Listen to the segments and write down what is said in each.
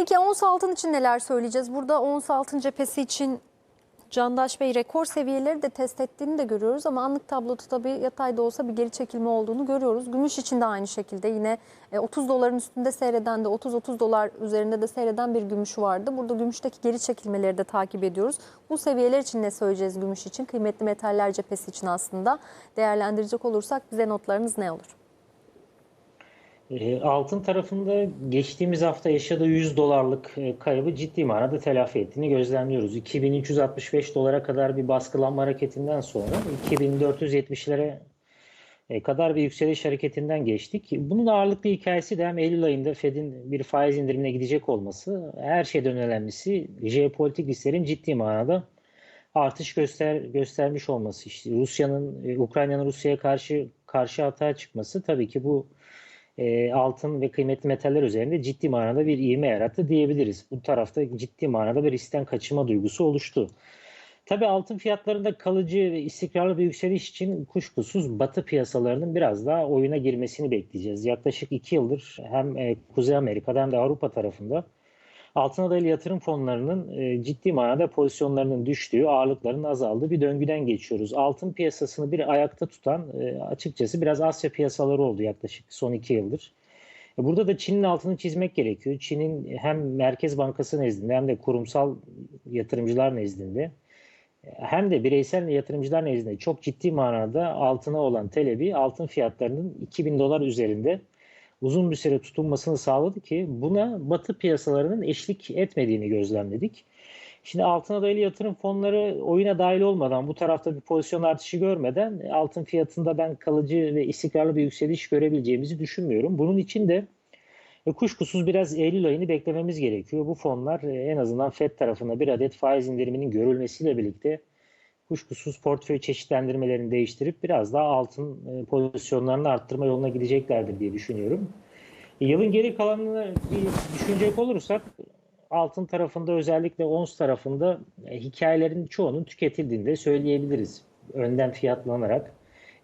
Peki ons altın için neler söyleyeceğiz? Burada ons altın cephesi için Candaş Bey rekor seviyeleri de test ettiğini de görüyoruz ama anlık tabloda tabii yatayda olsa bir geri çekilme olduğunu görüyoruz. Gümüş için de aynı şekilde yine e, 30 doların üstünde seyreden de 30-30 dolar üzerinde de seyreden bir gümüş vardı. Burada gümüşteki geri çekilmeleri de takip ediyoruz. Bu seviyeler için ne söyleyeceğiz gümüş için? Kıymetli metaller cephesi için aslında değerlendirecek olursak bize notlarınız ne olur? E, Altın tarafında geçtiğimiz hafta yaşadığı 100 dolarlık e, kaybı ciddi manada telafi ettiğini gözlemliyoruz. 2365 dolara kadar bir baskılanma hareketinden sonra 2470'lere e, kadar bir yükseliş hareketinden geçtik. Bunun ağırlıklı hikayesi de hem Eylül ayında Fed'in bir faiz indirimine gidecek olması, her şeyden önemlisi jeopolitik risklerin ciddi manada artış göster göstermiş olması. İşte Rusya'nın e, Ukrayna'nın Rusya'ya karşı karşı hata çıkması tabii ki bu e, altın ve kıymetli metaller üzerinde ciddi manada bir ivme yarattı diyebiliriz. Bu tarafta ciddi manada bir riskten kaçınma duygusu oluştu. Tabii altın fiyatlarında kalıcı ve istikrarlı bir yükseliş için kuşkusuz batı piyasalarının biraz daha oyuna girmesini bekleyeceğiz. Yaklaşık iki yıldır hem e, Kuzey Amerika'da hem de Avrupa tarafında altına dayalı yatırım fonlarının e, ciddi manada pozisyonlarının düştüğü, ağırlıklarının azaldığı bir döngüden geçiyoruz. Altın piyasasını bir ayakta tutan e, açıkçası biraz Asya piyasaları oldu yaklaşık son iki yıldır. E, Burada da Çin'in altını çizmek gerekiyor. Çin'in hem Merkez Bankası nezdinde hem de kurumsal yatırımcılar nezdinde hem de bireysel yatırımcılar nezdinde çok ciddi manada altına olan talebi altın fiyatlarının 2000 dolar üzerinde uzun bir süre tutunmasını sağladı ki buna batı piyasalarının eşlik etmediğini gözlemledik. Şimdi altına dayalı yatırım fonları oyuna dahil olmadan bu tarafta bir pozisyon artışı görmeden altın fiyatında ben kalıcı ve istikrarlı bir yükseliş görebileceğimizi düşünmüyorum. Bunun için de e, kuşkusuz biraz Eylül ayını beklememiz gerekiyor. Bu fonlar e, en azından FED tarafında bir adet faiz indiriminin görülmesiyle birlikte kuşkusuz portföy çeşitlendirmelerini değiştirip biraz daha altın e, pozisyonlarını arttırma yoluna gideceklerdir diye düşünüyorum. E, Yılın geri kalanını düşünecek olursak altın tarafında özellikle ons tarafında e, hikayelerin çoğunun tüketildiğini de söyleyebiliriz. Önden fiyatlanarak.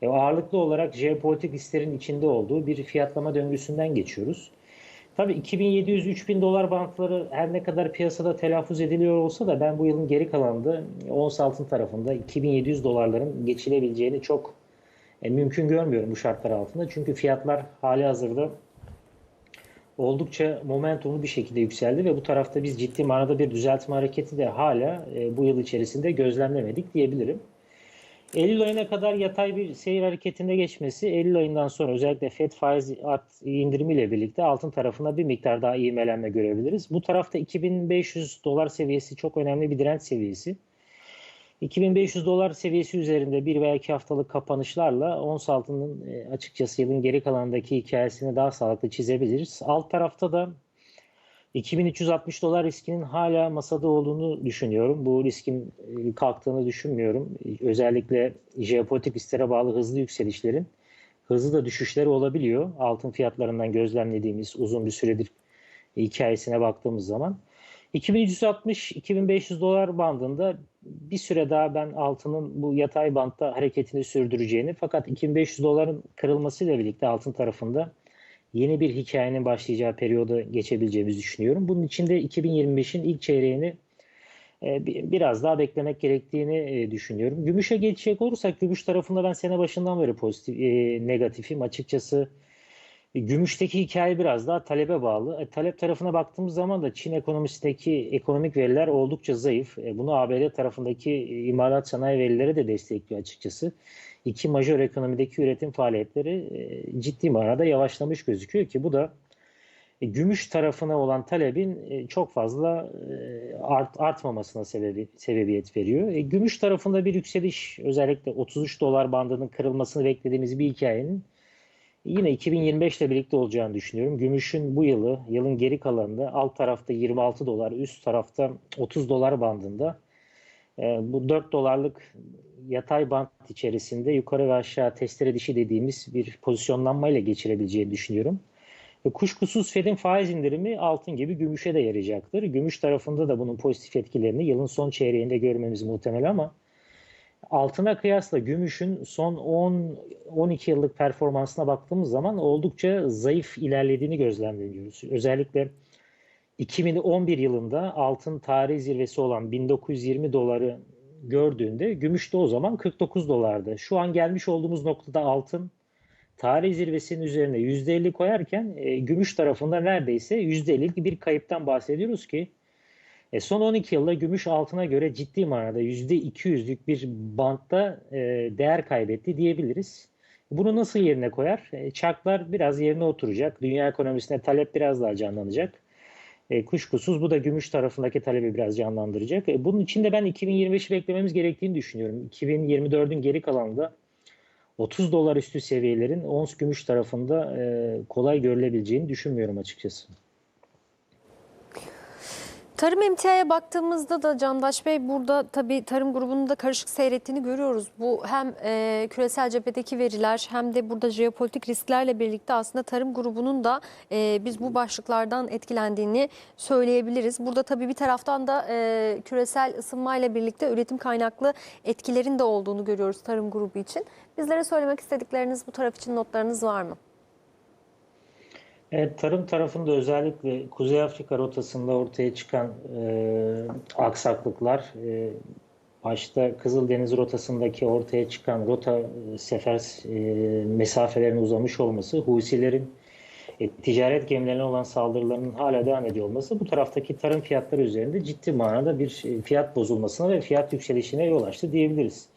E, ağırlıklı olarak jeopolitik risklerin içinde olduğu bir fiyatlama döngüsünden geçiyoruz. Tabii 2700-3000 dolar bantları her ne kadar piyasada telaffuz ediliyor olsa da ben bu yılın geri kalanında ons altın tarafında 2700 dolarların geçilebileceğini çok e, mümkün görmüyorum bu şartlar altında. Çünkü fiyatlar hali hazırda oldukça momentumlu bir şekilde yükseldi ve bu tarafta biz ciddi manada bir düzeltme hareketi de hala e, bu yıl içerisinde gözlemlemedik diyebilirim. Eylül ayına kadar yatay bir seyir hareketinde geçmesi, Eylül ayından sonra özellikle FED faiz art indirimiyle birlikte altın tarafına bir miktar daha ivmelenme görebiliriz. Bu tarafta 2500 dolar seviyesi çok önemli bir direnç seviyesi. 2500 dolar seviyesi üzerinde bir veya iki haftalık kapanışlarla ons altının e, açıkçası yılın geri kalanındaki hikayesini daha sağlıklı çizebiliriz. Alt tarafta da 2360 dolar riskinin hala masada olduğunu düşünüyorum. Bu riskin e, kalktığını düşünmüyorum. Özellikle jeopolitik risklere bağlı hızlı yükselişlerin hızlı da düşüşleri olabiliyor. Altın fiyatlarından gözlemlediğimiz uzun bir süredir hikayesine baktığımız zaman. 2360-2500 dolar bandında bir süre daha ben altının bu yatay bantta hareketini sürdüreceğini fakat 2500 doların kırılmasıyla birlikte altın tarafında yeni bir hikayenin başlayacağı periyoda geçebileceğimizi düşünüyorum. Bunun için de 2025'in ilk çeyreğini e, biraz daha beklemek gerektiğini e, düşünüyorum. Gümüşe geçecek olursak gümüş tarafında ben sene başından beri pozitif, e, negatifim. Açıkçası gümüşteki hikaye biraz daha talebe bağlı. talep tarafına baktığımız zaman da Çin ekonomisindeki ekonomik veriler oldukça zayıf. bunu ABD tarafındaki imalat sanayi verileri de destekliyor açıkçası iki majör ekonomideki üretim faaliyetleri e, ciddi manada yavaşlamış gözüküyor ki bu da e, gümüş tarafına olan talebin e, çok fazla art, artmamasına sebebi, sebebiyet veriyor. E, gümüş tarafında bir yükseliş özellikle 33 dolar bandının kırılmasını beklediğimiz bir hikayenin yine 2025 ile birlikte olacağını düşünüyorum. Gümüşün bu yılı, yılın geri kalanında alt tarafta 26 dolar, üst tarafta 30 dolar bandında bu 4 dolarlık yatay bant içerisinde yukarı ve aşağı testere dişi dediğimiz bir pozisyonlanmayla geçirebileceğini düşünüyorum. Kuşkusuz Fed'in faiz indirimi altın gibi gümüşe de yarayacaktır. Gümüş tarafında da bunun pozitif etkilerini yılın son çeyreğinde görmemiz muhtemel ama altına kıyasla gümüşün son 10-12 yıllık performansına baktığımız zaman oldukça zayıf ilerlediğini gözlemliyoruz. Özellikle 2011 yılında altın tarih zirvesi olan 1920 doları gördüğünde gümüş de o zaman 49 dolardı. Şu an gelmiş olduğumuz noktada altın tarih zirvesinin üzerine %50 koyarken e, gümüş tarafında neredeyse %50'lik bir kayıptan bahsediyoruz ki e, son 12 yılda gümüş altına göre ciddi manada %200'lük bir bantta e, değer kaybetti diyebiliriz. Bunu nasıl yerine koyar? E, çarklar biraz yerine oturacak. Dünya ekonomisine talep biraz daha canlanacak. E, kuşkusuz bu da gümüş tarafındaki talebi biraz canlandıracak. E, bunun için de ben 2025'i beklememiz gerektiğini düşünüyorum. 2024'ün geri kalanında 30 dolar üstü seviyelerin ons gümüş tarafında e, kolay görülebileceğini düşünmüyorum açıkçası. Tarım emtiaya baktığımızda da Candaş Bey burada tabii tarım grubunun da karışık seyrettiğini görüyoruz. Bu hem e, küresel cephedeki veriler hem de burada jeopolitik risklerle birlikte aslında tarım grubunun da e, biz bu başlıklardan etkilendiğini söyleyebiliriz. Burada tabii bir taraftan da e, küresel ısınmayla birlikte üretim kaynaklı etkilerin de olduğunu görüyoruz tarım grubu için. Bizlere söylemek istedikleriniz bu taraf için notlarınız var mı? Evet, tarım tarafında özellikle Kuzey Afrika rotasında ortaya çıkan e, aksaklıklar, e, başta Kızıldeniz rotasındaki ortaya çıkan rota e, sefer e, mesafelerinin uzamış olması, Husilerin e, ticaret gemilerine olan saldırılarının hala devam ediyor olması bu taraftaki tarım fiyatları üzerinde ciddi manada bir e, fiyat bozulmasına ve fiyat yükselişine yol açtı diyebiliriz.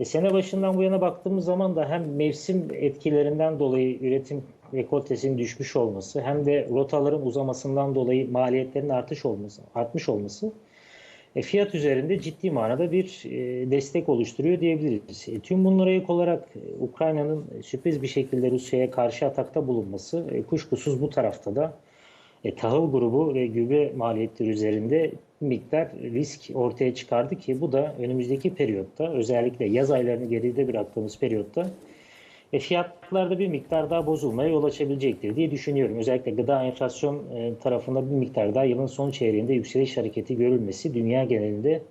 E, sene başından bu yana baktığımız zaman da hem mevsim etkilerinden dolayı üretim rekoltesinin düşmüş olması hem de rotaların uzamasından dolayı maliyetlerin artış olması, artmış olması e, fiyat üzerinde ciddi manada bir e, destek oluşturuyor diyebiliriz. E, tüm bunlara ek olarak e, Ukrayna'nın sürpriz bir şekilde Rusya'ya karşı atakta bulunması e, kuşkusuz bu tarafta da e, tahıl grubu ve gübre maliyetleri üzerinde miktar risk ortaya çıkardı ki bu da önümüzdeki periyotta özellikle yaz aylarını geride bıraktığımız periyotta e, fiyatlarda bir miktar daha bozulmaya yol açabilecektir diye düşünüyorum. Özellikle gıda enflasyon e, tarafında bir miktar daha yılın son çeyreğinde yükseliş hareketi görülmesi dünya genelinde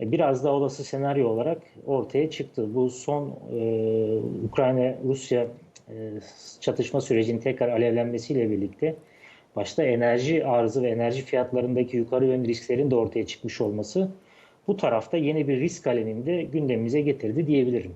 e, biraz daha olası senaryo olarak ortaya çıktı. Bu son e, Ukrayna-Rusya e, çatışma sürecinin tekrar alevlenmesiyle birlikte başta enerji arzı ve enerji fiyatlarındaki yukarı yönlü risklerin de ortaya çıkmış olması bu tarafta yeni bir risk alanını de gündemimize getirdi diyebilirim.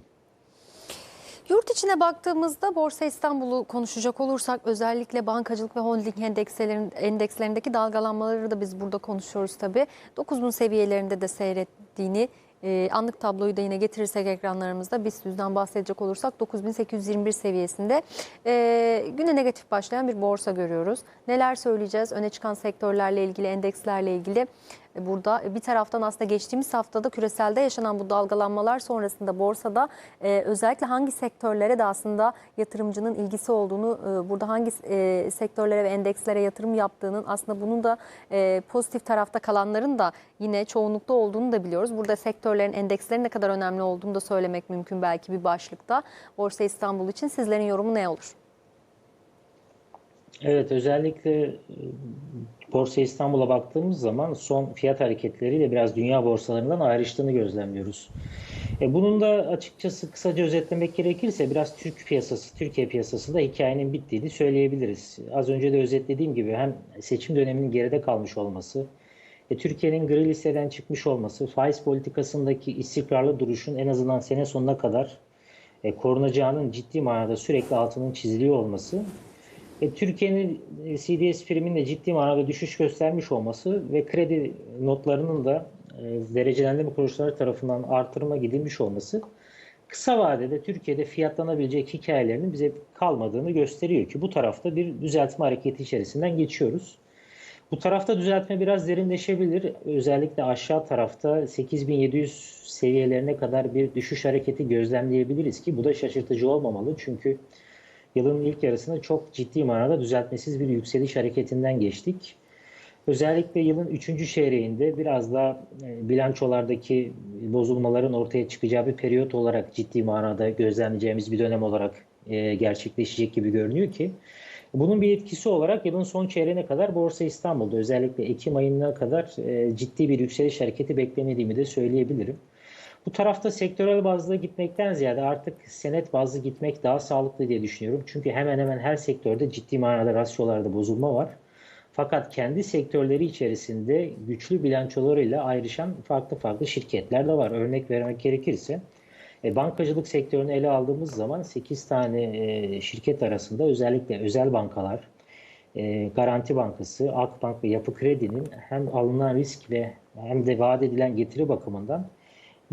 Yurt içine baktığımızda Borsa İstanbul'u konuşacak olursak özellikle bankacılık ve holding endekslerin, endekslerindeki dalgalanmaları da biz burada konuşuyoruz tabii. 9000 seviyelerinde de seyrettiğini e, anlık tabloyu da yine getirirsek ekranlarımızda BIST 100'den bahsedecek olursak 9821 seviyesinde e, güne negatif başlayan bir borsa görüyoruz. Neler söyleyeceğiz? Öne çıkan sektörlerle ilgili, endekslerle ilgili burada bir taraftan aslında geçtiğimiz haftada küreselde yaşanan bu dalgalanmalar sonrasında borsada e, özellikle hangi sektörlere de aslında yatırımcının ilgisi olduğunu, e, burada hangi e, sektörlere ve endekslere yatırım yaptığının aslında bunun da e, pozitif tarafta kalanların da yine çoğunlukta olduğunu da biliyoruz. Burada sektörlerin, endekslerin ne kadar önemli olduğunu da söylemek mümkün belki bir başlıkta. Borsa İstanbul için sizlerin yorumu ne olur? Evet özellikle e, Borsa İstanbul'a baktığımız zaman son fiyat hareketleriyle biraz dünya borsalarından ayrıştığını gözlemliyoruz. E, bunun da açıkçası kısaca özetlemek gerekirse biraz Türk piyasası, Türkiye piyasasında hikayenin bittiğini söyleyebiliriz. Az önce de özetlediğim gibi hem seçim döneminin geride kalmış olması, e, Türkiye'nin gri listeden çıkmış olması, faiz politikasındaki istikrarlı duruşun en azından sene sonuna kadar e, korunacağının ciddi manada sürekli altının çiziliyor olması e, Türkiye'nin e, CDS priminin de ciddi manada düşüş göstermiş olması ve kredi notlarının da e, derecelendirme kuruluşları tarafından artırıma gidilmiş olması kısa vadede Türkiye'de fiyatlanabilecek hikayelerinin bize kalmadığını gösteriyor ki bu tarafta bir düzeltme hareketi içerisinden geçiyoruz. Bu tarafta düzeltme biraz derinleşebilir. Özellikle aşağı tarafta 8700 seviyelerine kadar bir düşüş hareketi gözlemleyebiliriz ki bu da şaşırtıcı olmamalı. Çünkü yılın ilk yarısında çok ciddi manada düzeltmesiz bir yükseliş hareketinden geçtik. Özellikle yılın üçüncü çeyreğinde biraz daha e, bilançolardaki bozulmaların ortaya çıkacağı bir periyot olarak ciddi manada gözlemleyeceğimiz bir dönem olarak e, gerçekleşecek gibi görünüyor ki bunun bir etkisi olarak yılın son çeyreğine kadar Borsa İstanbul'da özellikle Ekim ayına kadar e, ciddi bir yükseliş hareketi beklemediğimi de söyleyebilirim. Bu tarafta sektörel bazda gitmekten ziyade artık senet bazlı gitmek daha sağlıklı diye düşünüyorum. Çünkü hemen hemen her sektörde ciddi manada rasyolarda bozulma var. Fakat kendi sektörleri içerisinde güçlü bilançolarıyla ayrışan farklı farklı şirketler de var. Örnek vermek gerekirse e, bankacılık sektörünü ele aldığımız zaman 8 tane e, şirket arasında özellikle özel bankalar, e, Garanti Bankası, Akbank ve Yapı Kredi'nin hem alınan risk ve hem de vaat edilen getiri bakımından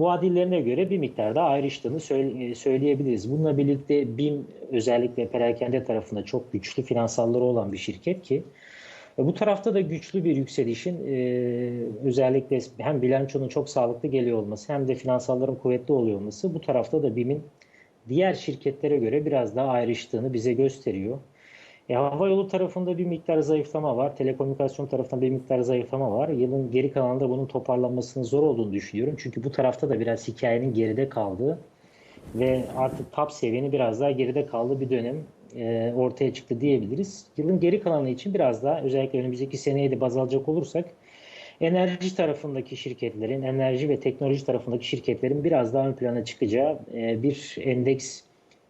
muadillerine göre bir miktar daha ayrıştığını söyle- söyleyebiliriz. Bununla birlikte BİM özellikle perakende tarafında çok güçlü finansalları olan bir şirket ki e, bu tarafta da güçlü bir yükselişin e, özellikle hem bilançonun çok sağlıklı geliyor olması hem de finansalların kuvvetli oluyor olması bu tarafta da BİM'in diğer şirketlere göre biraz daha ayrıştığını bize gösteriyor. E, hava yolu tarafında bir miktar zayıflama var. Telekomünikasyon tarafında bir miktar zayıflama var. Yılın geri kalanında bunun toparlanmasının zor olduğunu düşünüyorum. Çünkü bu tarafta da biraz hikayenin geride kaldığı ve artık top seviyenin biraz daha geride kaldığı bir dönem e, ortaya çıktı diyebiliriz. Yılın geri kalanı için biraz daha özellikle önümüzdeki seneye de baz alacak olursak enerji tarafındaki şirketlerin, enerji ve teknoloji tarafındaki şirketlerin biraz daha ön plana çıkacağı e, bir endeks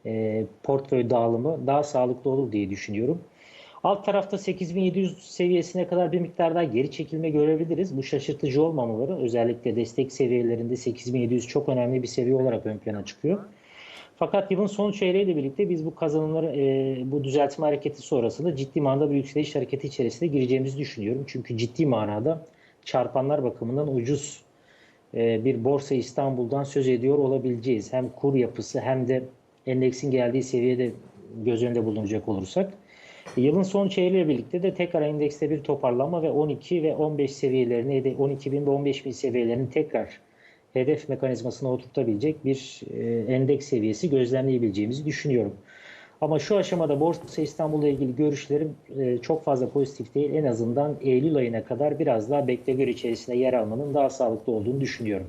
e, portföy dağılımı daha sağlıklı olur diye düşünüyorum. Alt tarafta 8700 seviyesine kadar bir miktar daha geri çekilme görebiliriz. Bu şaşırtıcı olmamaları özellikle destek seviyelerinde 8700 çok önemli bir seviye olarak ön plana çıkıyor. Fakat yılın son çeyreğiyle birlikte biz bu kazanımları, e, bu düzeltme hareketi sonrasında ciddi manada bir yükseliş hareketi içerisine gireceğimizi düşünüyorum. Çünkü ciddi manada çarpanlar bakımından ucuz e, bir borsa İstanbul'dan söz ediyor olabileceğiz. Hem kur yapısı hem de endeksin geldiği seviyede göz önünde bulunacak olursak. Yılın son çeyreğiyle birlikte de tekrar endekste bir toparlanma ve 12 ve 15 seviyelerini, 12 bin ve 15 bin seviyelerini tekrar hedef mekanizmasına oturtabilecek bir e, endeks seviyesi gözlemleyebileceğimizi düşünüyorum. Ama şu aşamada Borsa İstanbul'la ilgili görüşlerim e, çok fazla pozitif değil. En azından Eylül ayına kadar biraz daha bekle gör içerisinde yer almanın daha sağlıklı olduğunu düşünüyorum.